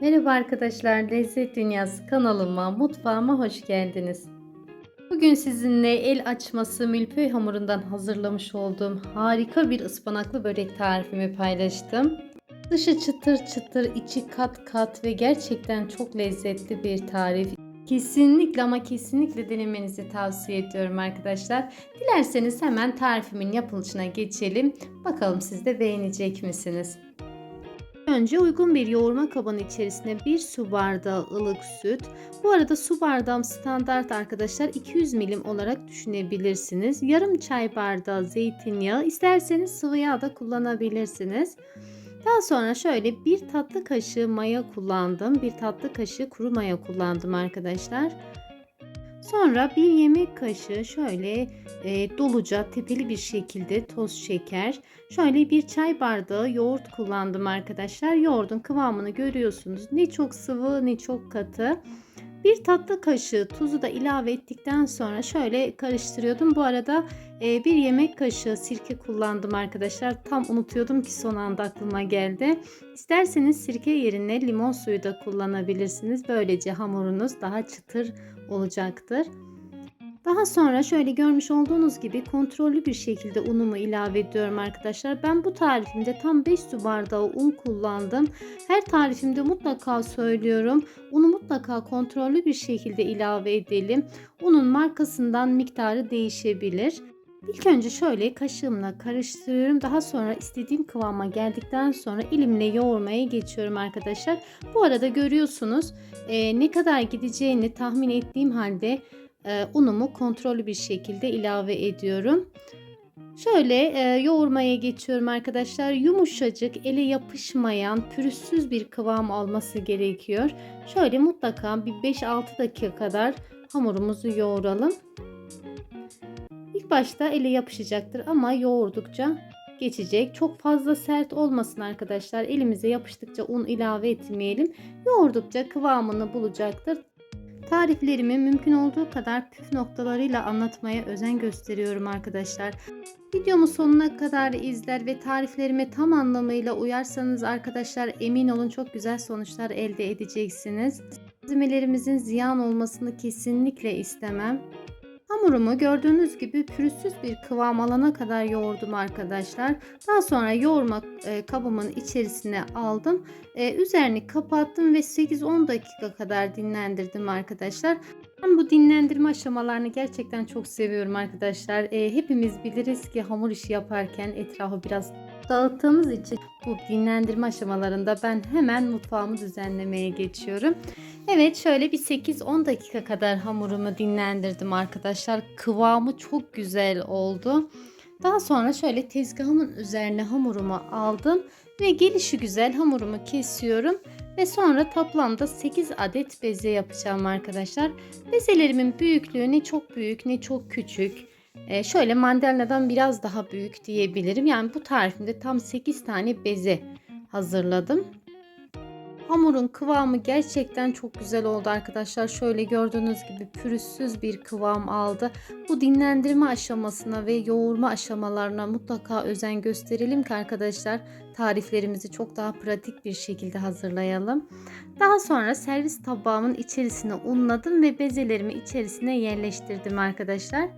Merhaba arkadaşlar, Lezzet Dünyası kanalıma, mutfağıma hoş geldiniz. Bugün sizinle el açması milföy hamurundan hazırlamış olduğum harika bir ıspanaklı börek tarifimi paylaştım. Dışı çıtır çıtır, içi kat kat ve gerçekten çok lezzetli bir tarif. Kesinlikle ama kesinlikle denemenizi tavsiye ediyorum arkadaşlar. Dilerseniz hemen tarifimin yapılışına geçelim. Bakalım siz de beğenecek misiniz? Önce uygun bir yoğurma kabının içerisine 1 su bardağı ılık süt. Bu arada su bardağım standart arkadaşlar 200 milim olarak düşünebilirsiniz. Yarım çay bardağı zeytinyağı isterseniz sıvı yağ da kullanabilirsiniz. Daha sonra şöyle bir tatlı kaşığı maya kullandım. Bir tatlı kaşığı kuru maya kullandım arkadaşlar. Sonra bir yemek kaşığı şöyle e, doluca tepeli bir şekilde toz şeker. Şöyle bir çay bardağı yoğurt kullandım arkadaşlar. Yoğurdun kıvamını görüyorsunuz. Ne çok sıvı ne çok katı. Bir tatlı kaşığı tuzu da ilave ettikten sonra şöyle karıştırıyordum. Bu arada e, bir yemek kaşığı sirke kullandım arkadaşlar. Tam unutuyordum ki son anda aklıma geldi. İsterseniz sirke yerine limon suyu da kullanabilirsiniz. Böylece hamurunuz daha çıtır olacaktır. Daha sonra şöyle görmüş olduğunuz gibi kontrollü bir şekilde unumu ilave ediyorum arkadaşlar. Ben bu tarifimde tam 5 su bardağı un kullandım. Her tarifimde mutlaka söylüyorum. Unu mutlaka kontrollü bir şekilde ilave edelim. Unun markasından miktarı değişebilir. İlk önce şöyle kaşığımla karıştırıyorum. Daha sonra istediğim kıvama geldikten sonra elimle yoğurmaya geçiyorum arkadaşlar. Bu arada görüyorsunuz e, ne kadar gideceğini tahmin ettiğim halde e, unumu kontrollü bir şekilde ilave ediyorum. Şöyle e, yoğurmaya geçiyorum arkadaşlar. Yumuşacık, ele yapışmayan, pürüzsüz bir kıvam alması gerekiyor. Şöyle mutlaka bir 5-6 dakika kadar hamurumuzu yoğuralım. İlk başta ele yapışacaktır ama yoğurdukça geçecek. Çok fazla sert olmasın arkadaşlar. Elimize yapıştıkça un ilave etmeyelim. Yoğurdukça kıvamını bulacaktır. Tariflerimi mümkün olduğu kadar püf noktalarıyla anlatmaya özen gösteriyorum arkadaşlar. Videomu sonuna kadar izler ve tariflerime tam anlamıyla uyarsanız arkadaşlar emin olun çok güzel sonuçlar elde edeceksiniz. Malzemelerimizin ziyan olmasını kesinlikle istemem. Hamurumu gördüğünüz gibi pürüzsüz bir kıvam alana kadar yoğurdum arkadaşlar. Daha sonra yoğurma e, kabımın içerisine aldım. E, üzerini kapattım ve 8-10 dakika kadar dinlendirdim arkadaşlar. Ben bu dinlendirme aşamalarını gerçekten çok seviyorum arkadaşlar. E, hepimiz biliriz ki hamur işi yaparken etrafı biraz dağıttığımız için bu dinlendirme aşamalarında ben hemen mutfağımı düzenlemeye geçiyorum. Evet şöyle bir 8-10 dakika kadar hamurumu dinlendirdim arkadaşlar. Kıvamı çok güzel oldu. Daha sonra şöyle tezgahımın üzerine hamurumu aldım ve gelişi güzel hamurumu kesiyorum ve sonra toplamda 8 adet beze yapacağım arkadaşlar. Bezelerimin büyüklüğü ne çok büyük ne çok küçük. Ee, şöyle mandalinadan biraz daha büyük diyebilirim. Yani bu tarifimde tam 8 tane beze hazırladım. Hamurun kıvamı gerçekten çok güzel oldu arkadaşlar. Şöyle gördüğünüz gibi pürüzsüz bir kıvam aldı. Bu dinlendirme aşamasına ve yoğurma aşamalarına mutlaka özen gösterelim ki arkadaşlar tariflerimizi çok daha pratik bir şekilde hazırlayalım. Daha sonra servis tabağımın içerisine unladım ve bezelerimi içerisine yerleştirdim arkadaşlar.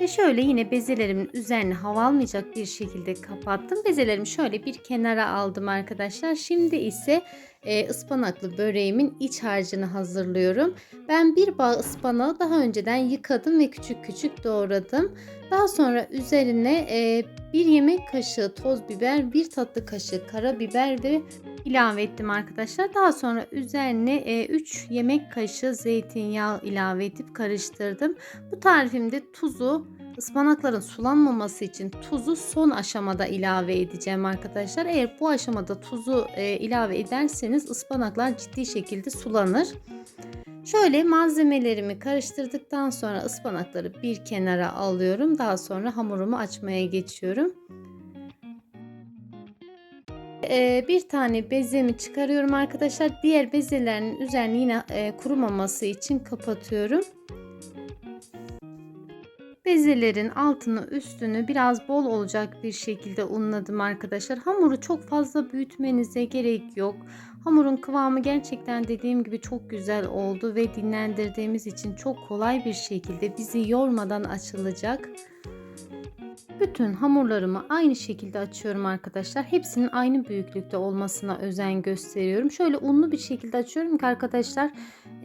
Ve şöyle yine bezelerimin üzerine hava almayacak bir şekilde kapattım. Bezelerimi şöyle bir kenara aldım arkadaşlar. Şimdi ise e, ıspanaklı böreğimin iç harcını hazırlıyorum. Ben bir bağ ıspanağı daha önceden yıkadım ve küçük küçük doğradım. Daha sonra üzerine e, bir yemek kaşığı toz biber, bir tatlı kaşığı karabiber de ilave ettim arkadaşlar. Daha sonra üzerine 3 e, yemek kaşığı zeytinyağı ilave edip karıştırdım. Bu tarifimde tuzu ıspanakların sulanmaması için tuzu son aşamada ilave edeceğim arkadaşlar. Eğer bu aşamada tuzu e, ilave ederseniz ıspanaklar ciddi şekilde sulanır. Şöyle malzemelerimi karıştırdıktan sonra ıspanakları bir kenara alıyorum. Daha sonra hamurumu açmaya geçiyorum. Ee, bir tane bezemi çıkarıyorum arkadaşlar. Diğer bezelerin üzerine yine e, kurumaması için kapatıyorum. Bezelerin altını üstünü biraz bol olacak bir şekilde unladım arkadaşlar. Hamuru çok fazla büyütmenize gerek yok. Hamurun kıvamı gerçekten dediğim gibi çok güzel oldu ve dinlendirdiğimiz için çok kolay bir şekilde bizi yormadan açılacak. Bütün hamurlarımı aynı şekilde açıyorum arkadaşlar. Hepsinin aynı büyüklükte olmasına özen gösteriyorum. Şöyle unlu bir şekilde açıyorum ki arkadaşlar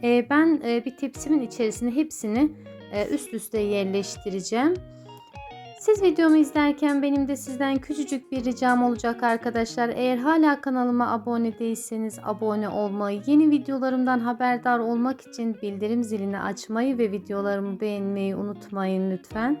e, ben e, bir tepsimin içerisine hepsini üst üste yerleştireceğim. Siz videomu izlerken benim de sizden küçücük bir ricam olacak arkadaşlar. Eğer hala kanalıma abone değilseniz abone olmayı, yeni videolarımdan haberdar olmak için bildirim zilini açmayı ve videolarımı beğenmeyi unutmayın lütfen.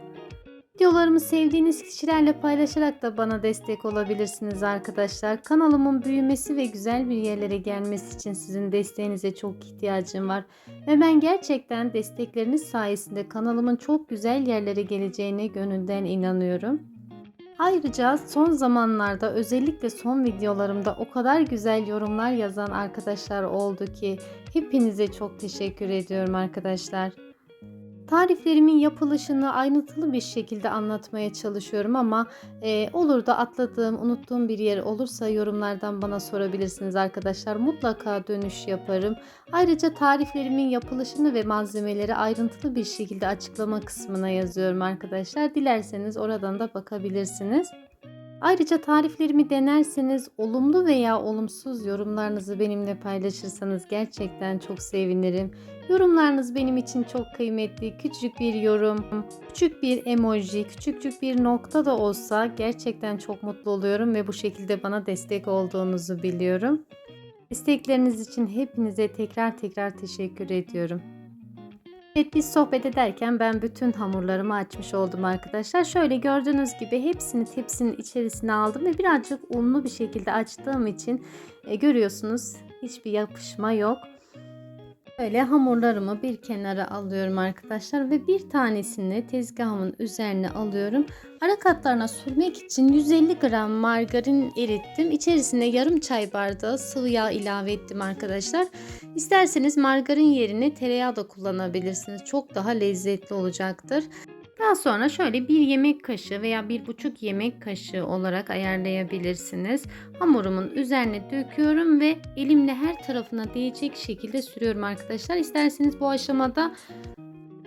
Videolarımı sevdiğiniz kişilerle paylaşarak da bana destek olabilirsiniz arkadaşlar. Kanalımın büyümesi ve güzel bir yerlere gelmesi için sizin desteğinize çok ihtiyacım var. Ve ben gerçekten destekleriniz sayesinde kanalımın çok güzel yerlere geleceğine gönülden inanıyorum. Ayrıca son zamanlarda özellikle son videolarımda o kadar güzel yorumlar yazan arkadaşlar oldu ki hepinize çok teşekkür ediyorum arkadaşlar. Tariflerimin yapılışını ayrıntılı bir şekilde anlatmaya çalışıyorum ama e, olur da atladığım, unuttuğum bir yer olursa yorumlardan bana sorabilirsiniz arkadaşlar. Mutlaka dönüş yaparım. Ayrıca tariflerimin yapılışını ve malzemeleri ayrıntılı bir şekilde açıklama kısmına yazıyorum arkadaşlar. Dilerseniz oradan da bakabilirsiniz. Ayrıca tariflerimi denerseniz olumlu veya olumsuz yorumlarınızı benimle paylaşırsanız gerçekten çok sevinirim. Yorumlarınız benim için çok kıymetli. Küçük bir yorum, küçük bir emoji, küçücük bir nokta da olsa gerçekten çok mutlu oluyorum ve bu şekilde bana destek olduğunuzu biliyorum. Destekleriniz için hepinize tekrar tekrar teşekkür ediyorum. Evet biz sohbet ederken ben bütün hamurlarımı açmış oldum arkadaşlar. Şöyle gördüğünüz gibi hepsini tepsinin içerisine aldım ve birazcık unlu bir şekilde açtığım için e, görüyorsunuz hiçbir yapışma yok. Böyle hamurlarımı bir kenara alıyorum arkadaşlar ve bir tanesini tezgahımın üzerine alıyorum. Ara katlarına sürmek için 150 gram margarin erittim. İçerisine yarım çay bardağı sıvı yağ ilave ettim arkadaşlar. İsterseniz margarin yerine tereyağı da kullanabilirsiniz. Çok daha lezzetli olacaktır. Daha sonra şöyle bir yemek kaşığı veya bir buçuk yemek kaşığı olarak ayarlayabilirsiniz. Hamurumun üzerine döküyorum ve elimle her tarafına değecek şekilde sürüyorum arkadaşlar. İsterseniz bu aşamada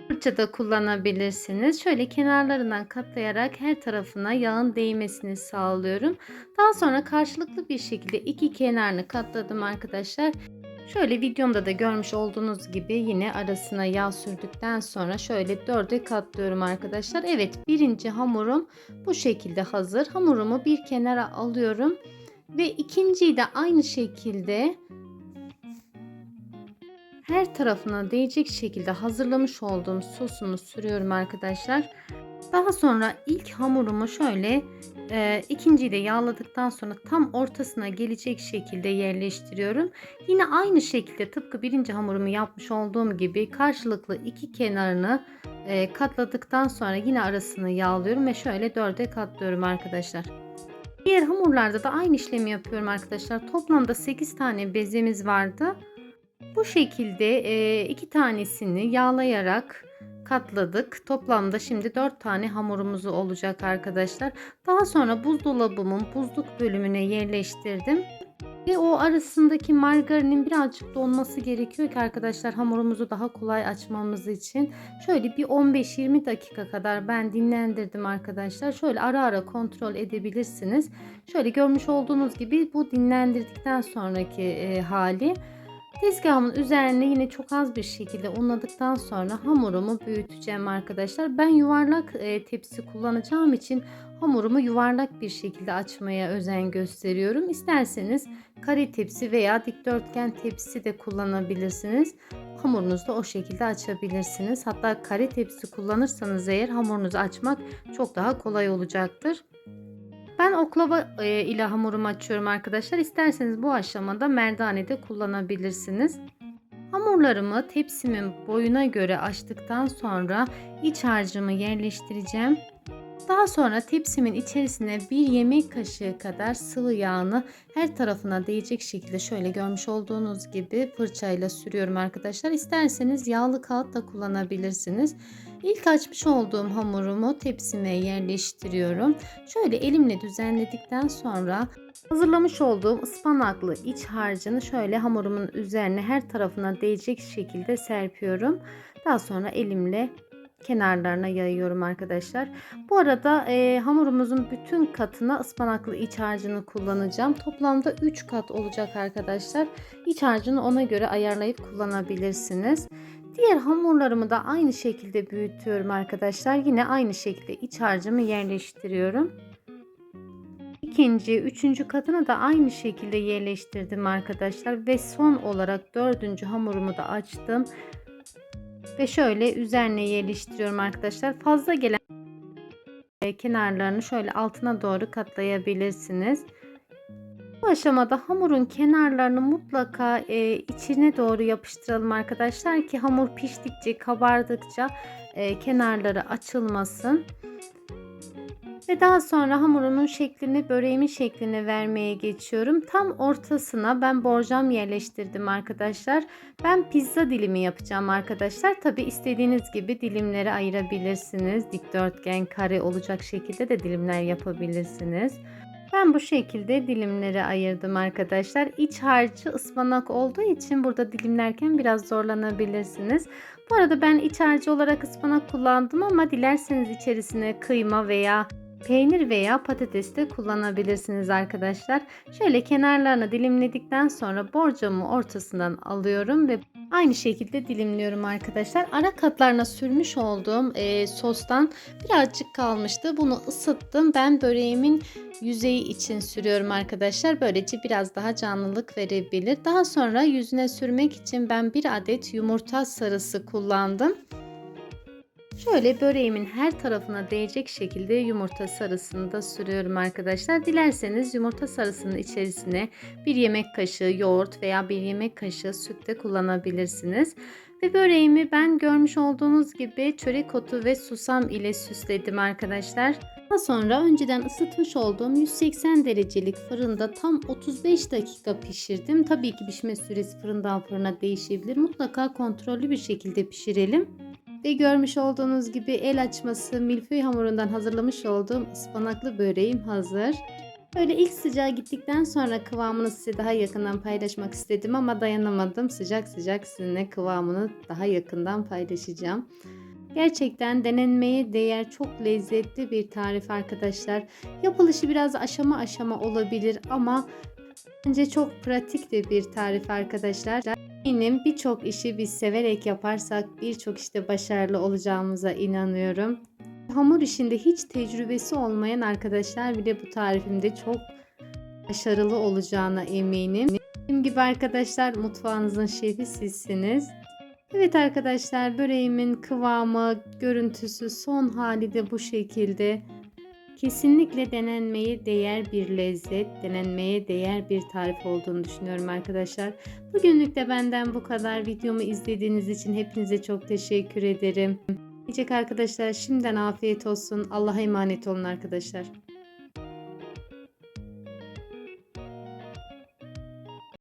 fırça da kullanabilirsiniz. Şöyle kenarlarından katlayarak her tarafına yağın değmesini sağlıyorum. Daha sonra karşılıklı bir şekilde iki kenarını katladım arkadaşlar. Şöyle videomda da görmüş olduğunuz gibi yine arasına yağ sürdükten sonra şöyle dörde katlıyorum arkadaşlar. Evet birinci hamurum bu şekilde hazır. Hamurumu bir kenara alıyorum. Ve ikinciyi de aynı şekilde her tarafına değecek şekilde hazırlamış olduğum sosumu sürüyorum arkadaşlar. Daha sonra ilk hamurumu şöyle e, ikinciyi de yağladıktan sonra tam ortasına gelecek şekilde yerleştiriyorum. Yine aynı şekilde tıpkı birinci hamurumu yapmış olduğum gibi karşılıklı iki kenarını e, katladıktan sonra yine arasını yağlıyorum ve şöyle dörde katlıyorum arkadaşlar. Diğer hamurlarda da aynı işlemi yapıyorum arkadaşlar. Toplamda 8 tane bezemiz vardı. Bu şekilde e, iki tanesini yağlayarak katladık. Toplamda şimdi 4 tane hamurumuz olacak arkadaşlar. Daha sonra buzdolabımın buzluk bölümüne yerleştirdim. Ve o arasındaki margarinin birazcık donması gerekiyor ki arkadaşlar hamurumuzu daha kolay açmamız için. Şöyle bir 15-20 dakika kadar ben dinlendirdim arkadaşlar. Şöyle ara ara kontrol edebilirsiniz. Şöyle görmüş olduğunuz gibi bu dinlendirdikten sonraki e, hali. Tezgahımın üzerine yine çok az bir şekilde unladıktan sonra hamurumu büyüteceğim arkadaşlar. Ben yuvarlak e, tepsi kullanacağım için hamurumu yuvarlak bir şekilde açmaya özen gösteriyorum. İsterseniz kare tepsi veya dikdörtgen tepsi de kullanabilirsiniz. Hamurunuzu da o şekilde açabilirsiniz. Hatta kare tepsi kullanırsanız eğer hamurunuzu açmak çok daha kolay olacaktır. Ben oklava e, ile hamurumu açıyorum arkadaşlar. İsterseniz bu aşamada merdane de kullanabilirsiniz. Hamurlarımı tepsimin boyuna göre açtıktan sonra iç harcımı yerleştireceğim. Daha sonra tepsimin içerisine bir yemek kaşığı kadar sıvı yağını her tarafına değecek şekilde şöyle görmüş olduğunuz gibi fırçayla sürüyorum arkadaşlar. İsterseniz yağlı kağıt da kullanabilirsiniz. İlk açmış olduğum hamurumu tepsime yerleştiriyorum. Şöyle elimle düzenledikten sonra hazırlamış olduğum ıspanaklı iç harcını şöyle hamurumun üzerine her tarafına değecek şekilde serpiyorum. Daha sonra elimle kenarlarına yayıyorum arkadaşlar. Bu arada e, hamurumuzun bütün katına ıspanaklı iç harcını kullanacağım. Toplamda 3 kat olacak arkadaşlar. İç harcını ona göre ayarlayıp kullanabilirsiniz. Diğer hamurlarımı da aynı şekilde büyütüyorum arkadaşlar. Yine aynı şekilde iç harcımı yerleştiriyorum. İkinci, üçüncü katına da aynı şekilde yerleştirdim arkadaşlar. Ve son olarak dördüncü hamurumu da açtım. Ve şöyle üzerine yerleştiriyorum arkadaşlar. Fazla gelen kenarlarını şöyle altına doğru katlayabilirsiniz. Bu aşamada hamurun kenarlarını mutlaka e, içine doğru yapıştıralım arkadaşlar ki hamur piştikçe kabardıkça e, kenarları açılmasın. Ve daha sonra hamurumun şeklini böreğimin şeklini vermeye geçiyorum. Tam ortasına ben borcam yerleştirdim arkadaşlar. Ben pizza dilimi yapacağım arkadaşlar. Tabi istediğiniz gibi dilimleri ayırabilirsiniz. Dikdörtgen, kare olacak şekilde de dilimler yapabilirsiniz. Ben bu şekilde dilimleri ayırdım arkadaşlar. İç harcı ıspanak olduğu için burada dilimlerken biraz zorlanabilirsiniz. Bu arada ben iç harcı olarak ıspanak kullandım ama dilerseniz içerisine kıyma veya peynir veya patates de kullanabilirsiniz arkadaşlar. Şöyle kenarlarını dilimledikten sonra borcamı ortasından alıyorum ve aynı şekilde dilimliyorum arkadaşlar. Ara katlarına sürmüş olduğum e, sostan birazcık kalmıştı. Bunu ısıttım. Ben böreğimin yüzeyi için sürüyorum arkadaşlar. Böylece biraz daha canlılık verebilir. Daha sonra yüzüne sürmek için ben bir adet yumurta sarısı kullandım. Şöyle böreğimin her tarafına değecek şekilde yumurta sarısını da sürüyorum arkadaşlar. Dilerseniz yumurta sarısının içerisine bir yemek kaşığı yoğurt veya bir yemek kaşığı süt de kullanabilirsiniz. Ve böreğimi ben görmüş olduğunuz gibi çörek otu ve susam ile süsledim arkadaşlar. Daha sonra önceden ısıtmış olduğum 180 derecelik fırında tam 35 dakika pişirdim. Tabii ki pişme süresi fırından fırına değişebilir. Mutlaka kontrollü bir şekilde pişirelim. Ve görmüş olduğunuz gibi el açması milföy hamurundan hazırlamış olduğum ıspanaklı böreğim hazır. Böyle ilk sıcağı gittikten sonra kıvamını size daha yakından paylaşmak istedim ama dayanamadım. Sıcak sıcak sizinle kıvamını daha yakından paylaşacağım. Gerçekten denenmeye değer çok lezzetli bir tarif arkadaşlar. Yapılışı biraz aşama aşama olabilir ama bence çok pratik de bir tarif arkadaşlar. Eminim birçok işi biz severek yaparsak birçok işte başarılı olacağımıza inanıyorum. Hamur işinde hiç tecrübesi olmayan arkadaşlar bile bu tarifimde çok başarılı olacağına eminim. Dediğim gibi arkadaşlar mutfağınızın şefi sizsiniz. Evet arkadaşlar böreğimin kıvamı, görüntüsü, son hali de bu şekilde. Kesinlikle denenmeye değer bir lezzet, denenmeye değer bir tarif olduğunu düşünüyorum arkadaşlar. Bugünlük de benden bu kadar. Videomu izlediğiniz için hepinize çok teşekkür ederim. Diyecek arkadaşlar şimdiden afiyet olsun. Allah'a emanet olun arkadaşlar.